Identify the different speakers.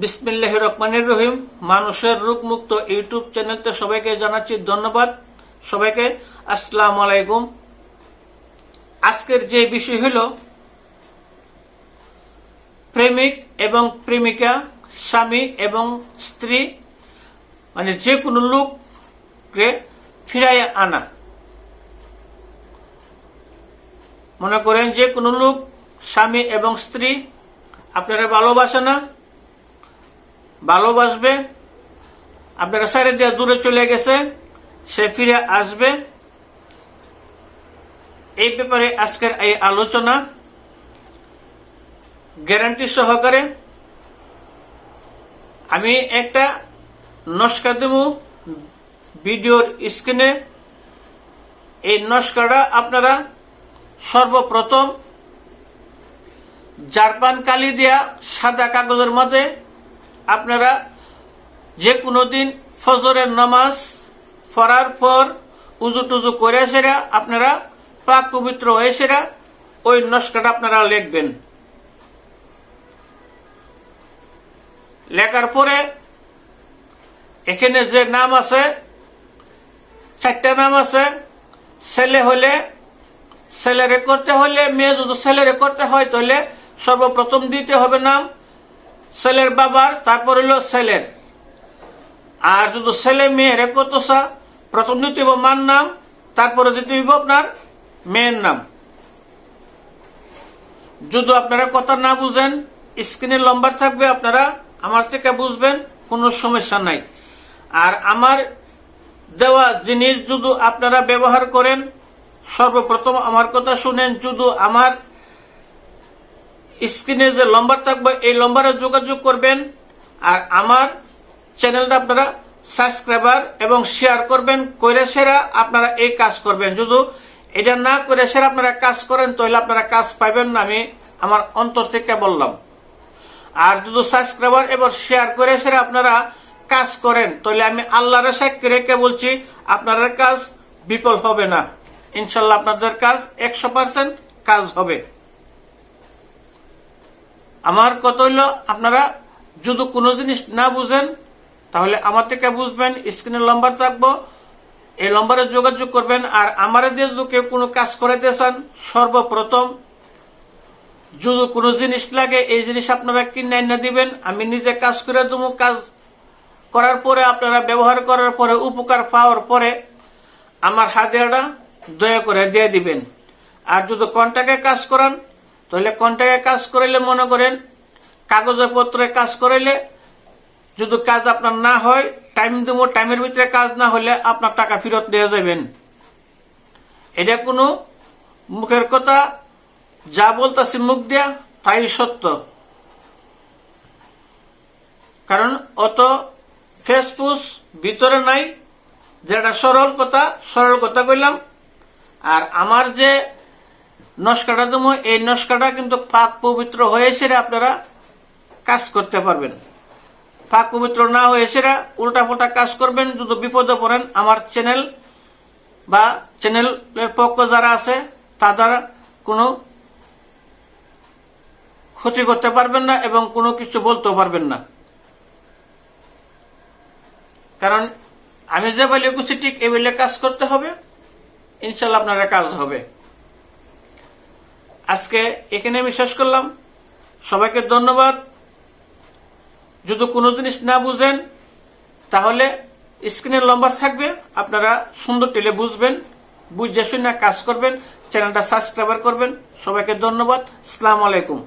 Speaker 1: বিসমিল্লাহ রহমানির রহিম। মানুষের রূপ মুক্ত ইউটিউব চ্যানেলতে সবাইকে জানাচ্ছি ধন্যবাদ। সবাইকে আসসালামু আলাইকুম। আজকের যে বিষয় হল, প্রেমিক এবং প্রেমিকা, স্বামী এবং স্ত্রী মানে যে কোনো লোককে ফিরাই আনা। মনে করেন যে কোনো লোক স্বামী এবং স্ত্রী, আপনারা ভালোবাসে না ভালোবাসবে, আপনারা সাইডে দিয়ে দূরে চলে গেছে, সে ফিরে আসবে। এই ব্যাপারে আজকের এই আলোচনা গ্যারান্টি সহকারে আমি একটা নস্কা দেব ভিডিওর স্ক্রিনে। এই নস্কাটা আপনারা সর্বপ্রথম জারপান কালি দেয়া সাদা কাগজের মধ্যে আপনারা যে কোনো দিন ফজরের নামাজ পড়ার পর উজু টুজু করে সেরা, আপনারা পাক পবিত্র হয়ে সেরা, ওই নস্কাটা আপনারা লিখবেন। লেখার পরে এখানে যে নাম আছে, চারটা নাম আছে, ছেলে হলে ছেলেরে করতে হলে, মেয়ে যদি ছেলেরে করতে হয় তাহলে সর্বপ্রথম দিতে হবে নাম। ছেলের বাবার, তারপর হলো ছেলের। আর যদি ছেলে মেয়ের করতেছা প্রথম দিতে হইব মার নাম, তারপরে দিতে হইব আপনার মেয়ের নাম। যদি আপনারা কথা না বুঝেন স্ক্রিনে লম্বার থাকবে, আপনারা আমার থেকে বুঝবেন, কোনো সমস্যা নাই। আর আমার দেওয়া জিনিস যদি আপনারা ব্যবহার করেন, সর্বপ্রথম আমার কথা শুনেন, যদি আমার স্ক্রিনে যে লম্বার থাকবে, এই লম্বারে যোগাযোগ করবেন। আর আমার চ্যানেলটা আপনারা সাবস্ক্রাইবার এবং শেয়ার করবেন করে সেরা আপনারা এই কাজ করবেন। যদি এটা না করে সেরা আপনারা কাজ করেন, তাহলে আপনারা কাজ পাইবেন না, আমি আমার অন্তর থেকে বললাম। আর যদি সাবস্ক্রাইবার এবার শেয়ার করে সেরা আপনারা কাজ করেন, তাহলে আমি আল্লাহর সাক্ষী রেখে বলছি, আপনাদের কাজ বিফল হবে না। ইনশাল্লাহ আপনাদের কাজ একশো পার্সেন্ট কাজ হবে। আমার কথা হইল, আপনারা যদি কোনো জিনিস না বুঝেন, তাহলে আমার থেকে বুঝবেন স্ক্রিনে লম্বার থাকব, এই লম্বারে যোগাযোগ করবেন, আর আমার দিয়ে যদি কেউ কোনো কাজ করাতে চান, সর্বপ্রথম যদি কোনো জিনিস লাগে, এই জিনিস আপনারা কিনে না দিবেন, আমি নিজে কাজ করে দেবো, কাজ করার পরে, আপনারা ব্যবহার করার পরে, উপকার পাওয়ার পরে, আমার হাতিয়াটা দয়া করে দিয়ে দিবেন। আর যদি কন্ট্যাক্টে কাজ করান তাহলে কন্ট্যাক্টে কাজ করাইলে মনে করেন কাগজে পত্রে কাজ করাইলে যদি কাজ আপনার না হয় টাইম দেবো টাইমের ভিতরে কাজ না হলে আপনার টাকা ফেরত দিয়ে যাবেন এটা কোনো মুখের কথা, যা বলতেছি মুখ দিয়া, তাই সত্য। কারণ অত ফেসফুস ভিতরে নাই, যেটা সরল কথা সরল কথা কইলাম। আর আমার যে নস্কাটা এই নস্কাটা কিন্তু পাক পবিত্র হয়ে হয়েছে আপনারা কাজ করতে পারবেন। পাক পবিত্র না হয়েছে উল্টা পুল্টা কাজ করবেন, যদি বিপদে পড়েন, আমার চ্যানেল বা চ্যানেলের পক্ষ যারা আছে, তাদের কোনো ক্ষতি করতে পারবেন না এবং কোনো কিছু বলতেও পারবেন না। কারণ আমি যে বলে ঠিক বলে কাজ করতে হবে। ইনশাল্লাহ আপনারা কাজ হবে। আজকে এখানে আমি শেষ করলাম। সবাইকে ধন্যবাদ। যদি কোনো জিনিস না বুঝেন, তাহলে স্ক্রিনের লম্বার থাকবে। আপনারা সুন্দর টেলে বুঝবেন, বুঝে শুনে কাজ করবেন, চ্যানেলটা সাবস্ক্রাইবার করবেন। সবাইকে ধন্যবাদ। সালাম আলাইকুম।